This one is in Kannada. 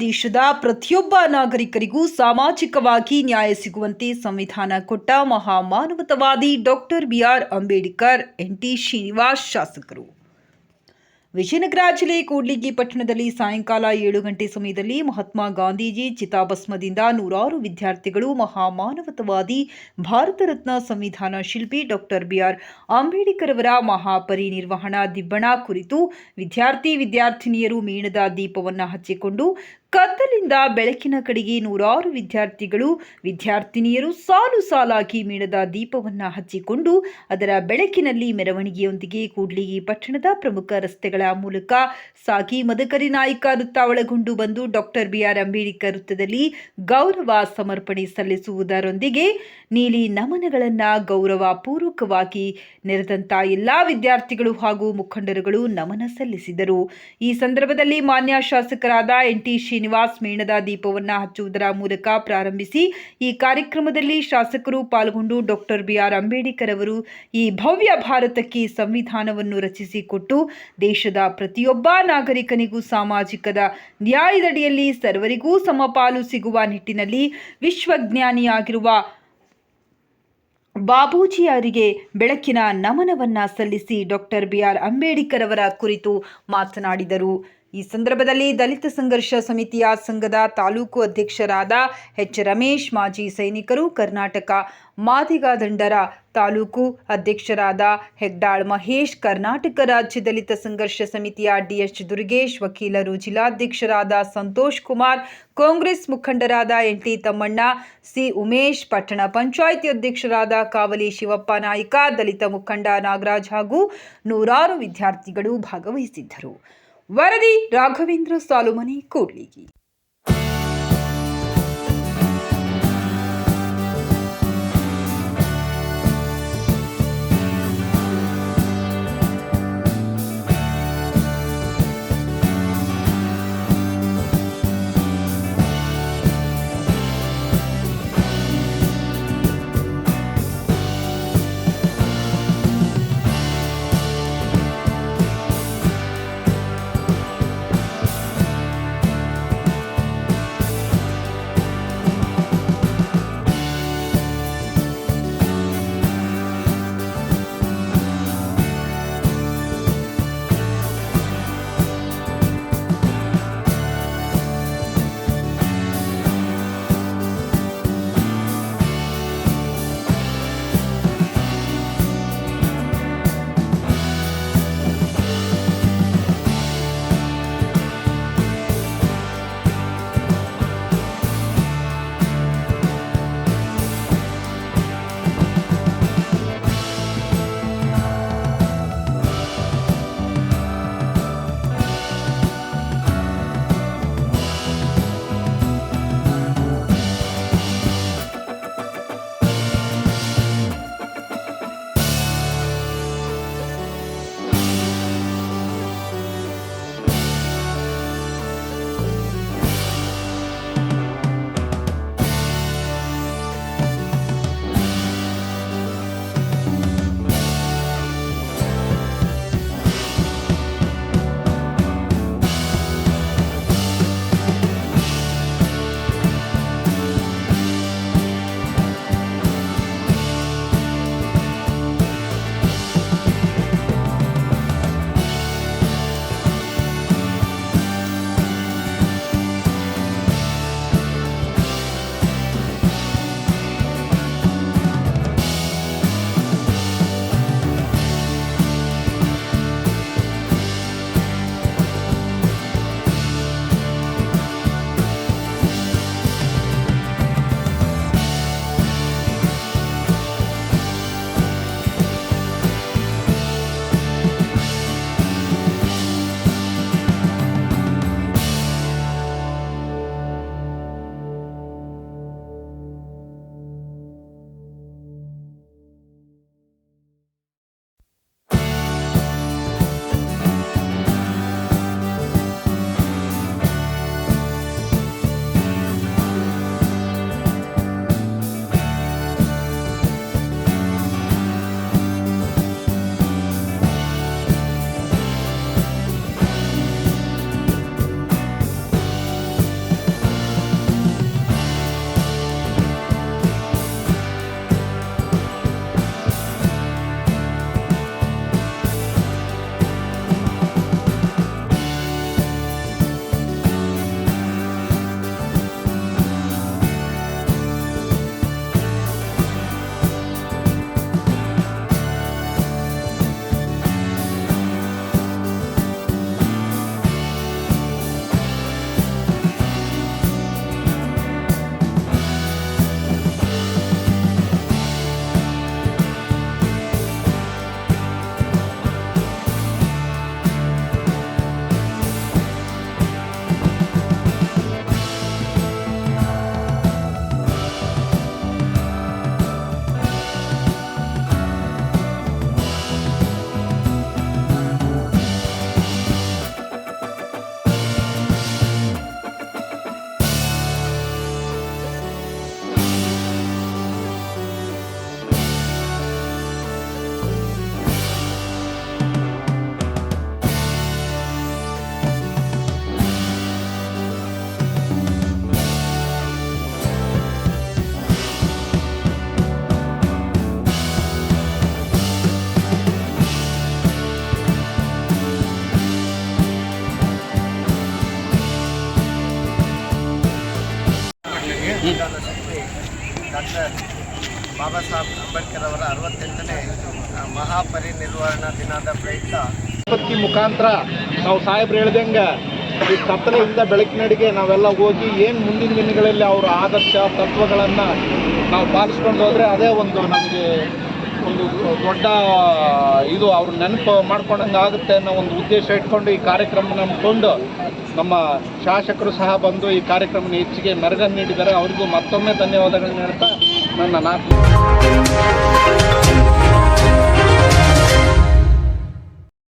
ದೇಶದ ಪ್ರತಿಯೊಬ್ಬ ನಾಗರಿಕರಿಗೂ ಸಾಮಾಜಿಕವಾಗಿ ನ್ಯಾಯ ಸಿಗುವಂತೆ ಸಂವಿಧಾನ ಕೊಟ್ಟ ಮಹಾಮಾನವತವಾದಿ doctor B R Ambedkar, N T Srinivas, ಶಾಸಕರು. ವಿಜಯನಗರ ಕೂಡ್ಲಿಗಿ ಪಟ್ಟಣದಲ್ಲಿ ಸಾಯಂಕಾಲ ಏಳು ಗಂಟೆ ಸಮಯದಲ್ಲಿ ಮಹಾತ್ಮ ಗಾಂಧೀಜಿ ಚಿತಾಭಸ್ಮದಿಂದ ನೂರಾರು ವಿದ್ಯಾರ್ಥಿಗಳು ಮಹಾಮಾನವತವಾದಿ ಭಾರತ ರತ್ನ ಸಂವಿಧಾನ ಶಿಲ್ಪಿ ಡಾಕ್ಟರ್ ಬಿಆರ್ ಅಂಬೇಡ್ಕರ್ ಅವರ ಮಹಾಪರಿನಿರ್ವಹಣಾ ದಿಬ್ಬಣ ಕುರಿತು ವಿದ್ಯಾರ್ಥಿ ವಿದ್ಯಾರ್ಥಿನಿಯರು ಮೇಣದ ದೀಪವನ್ನು ಹಚ್ಚಿಕೊಂಡು ಕತ್ತಲಿಂದ ಬೆಳಕಿನ ಕಡೆಗೆ ನೂರಾರು ವಿದ್ಯಾರ್ಥಿಗಳು, ವಿದ್ಯಾರ್ಥಿನಿಯರು ಸಾಲು ಸಾಲಾಗಿ ಮೇಣದ ದೀಪವನ್ನು ಹಚ್ಚಿಕೊಂಡು ಅದರ ಬೆಳಕಿನಲ್ಲಿ ಮೆರವಣಿಗೆಯೊಂದಿಗೆ ಕೂಡ್ಲಿಗಿ ಪಟ್ಟಣದ ಪ್ರಮುಖ ರಸ್ತೆಗಳ ಮೂಲಕ ಸಾಗಿ ಮದಕರಿ ನಾಯಕ ವೃತ್ತ ಒಳಗೊಂಡು ಬಂದು ಡಾಕ್ಟರ್ ಬಿಆರ್ ಅಂಬೇಡ್ಕರ್ ವೃತ್ತದಲ್ಲಿ ಗೌರವ ಸಮರ್ಪಣೆ ಸಲ್ಲಿಸುವುದರೊಂದಿಗೆ ನೀಲಿ ನಮನಗಳನ್ನ ಗೌರವ ಪೂರ್ವಕವಾಗಿ ನೆರೆದಂತ ಎಲ್ಲಾ ವಿದ್ಯಾರ್ಥಿಗಳು ಹಾಗೂ ಮುಖಂಡರುಗಳು ನಮನ ಸಲ್ಲಿಸಿದರು. ಈ ಸಂದರ್ಭದಲ್ಲಿ ಮಾನ್ಯ ಶಾಸಕರಾದ ಎನ್ ಟಿ ಶ್ರೀನಿವಾಸ್ ಮೇಣದ ದೀಪವನ್ನ ಹಚ್ಚುವುದರ ಮೂಲಕ ಪ್ರಾರಂಭಿಸಿ ಈ ಕಾರ್ಯಕ್ರಮದಲ್ಲಿ ಶಾಸಕರು ಪಾಲ್ಗೊಂಡು ಡಾಕ್ಟರ್ ಬಿಆರ್ ಅಂಬೇಡ್ಕರ್ ಅವರು ಈ ಭವ್ಯ ಭಾರತಕ್ಕೆ ಸಂವಿಧಾನವನ್ನು ರಚಿಸಿಕೊಟ್ಟು ದೇಶದ ಪ್ರತಿಯೊಬ್ಬ ನಾಗರಿಕನಿಗೂ ಸಾಮಾಜಿಕದ ನ್ಯಾಯದಡಿಯಲ್ಲಿ ಸರ್ವರಿಗೂ ಸಮಪಾಲು ಸಿಗುವ ನಿಟ್ಟಿನಲ್ಲಿ ವಿಶ್ವಜ್ಞಾನಿಯಾಗಿರುವ ಬಾಬೂಜಿಯವರಿಗೆ ಬೆಳಕಿನ ನಮನವನ್ನ ಸಲ್ಲಿಸಿ ಡಾಕ್ಟರ್ ಬಿ ಆರ್ ಅಂಬೇಡ್ಕರ್ ಅವರ ಕುರಿತು ಮಾತನಾಡಿದರು. ಈ ಸಂದರ್ಭದಲ್ಲಿ ದಲಿತ ಸಂಘರ್ಷ ಸಮಿತಿಯ ಸಂಘದ ತಾಲೂಕು ಅಧ್ಯಕ್ಷರಾದ ಎಚ್ ರಮೇಶ್, ಮಾಜಿ ಸೈನಿಕರು, ಕರ್ನಾಟಕ ಮಾದಿಗ ದಂಡರ ತಾಲೂಕು ಅಧ್ಯಕ್ಷರಾದ ಹೆಗ್ಡಾಳ್ ಮಹೇಶ್, ಕರ್ನಾಟಕ ರಾಜ್ಯ ದಲಿತ ಸಂಘರ್ಷ ಸಮಿತಿಯ ಡಿಎಚ್ ದುರ್ಗೇಶ್, ವಕೀಲರು ಜಿಲ್ಲಾಧ್ಯಕ್ಷರಾದ ಸಂತೋಷ್ ಕುಮಾರ್, ಕಾಂಗ್ರೆಸ್ ಮುಖಂಡರಾದ N T Thammanna, C Umesh, ಪಟ್ಟಣ ಪಂಚಾಯಿತಿ ಅಧ್ಯಕ್ಷರಾದ ಕಾವಲಿ ಶಿವಪ್ಪ ನಾಯ್ಕ, ದಲಿತ ಮುಖಂಡ ನಾಗರಾಜ್ ಹಾಗೂ ನೂರಾರು ವಿದ್ಯಾರ್ಥಿಗಳು ಭಾಗವಹಿಸಿದ್ದರು. ವರದಿ ರಾಘವೇಂದ್ರ ಸಾಲುಮನಿ ಕೂಡ್ಲಿಗಿ. ಸಂವಿಧಾನ ಡಾಕ್ಟರ್ ಬಾಬಾ ಸಾಹೇಬ್ ಅಂಬೇಡ್ಕರ್ ಅವರ ಅರವತ್ತೆಂಟನೇ ಮಹಾಪರಿನಿರ್ವಹಣಾ ದಿನದ ಪ್ರಯುಕ್ತ ಪತ್ತಿ ಮುಖಾಂತರ ನಾವು ಸಾಹೇಬ್ರು ಹೇಳ್ದಂಗೆ ಈ ಕತ್ತಲೆಯಿಂದ ಬೆಳಕಿನಡಿಗೆ ನಾವೆಲ್ಲ ಹೋಗಿ ಏನು ಮುಂದಿನ ದಿನಗಳಲ್ಲಿ ಅವರ ಆದರ್ಶ ತತ್ವಗಳನ್ನು ನಾವು ಪಾಲಿಸ್ಕೊಂಡು ಹೋದರೆ ಅದೇ ಒಂದು ನಮಗೆ ಒಂದು ದೊಡ್ಡ ಇದು ಅವ್ರ ನೆನಪು ಮಾಡ್ಕೊಂಡಂಗೆ ಆಗುತ್ತೆ ಅನ್ನೋ ಒಂದು ಉದ್ದೇಶ ಇಟ್ಕೊಂಡು ಈ ಕಾರ್ಯಕ್ರಮ ನಂಬಿಕೊಂಡು ನಮ್ಮ ಶಾಸಕರು ಸಹ ಬಂದು ಈ ಕಾರ್ಯಕ್ರಮ ಹೆಚ್ಚಿಗೆ ಮೆರಗನ್ನು ನೀಡಿದ್ದಾರೆ. ಅವರಿಗೂ ಮತ್ತೊಮ್ಮೆ ಧನ್ಯವಾದಗಳನ್ನು ಹೇಳ್ತಾ ನನ್ನ ನಾಲ್ಕು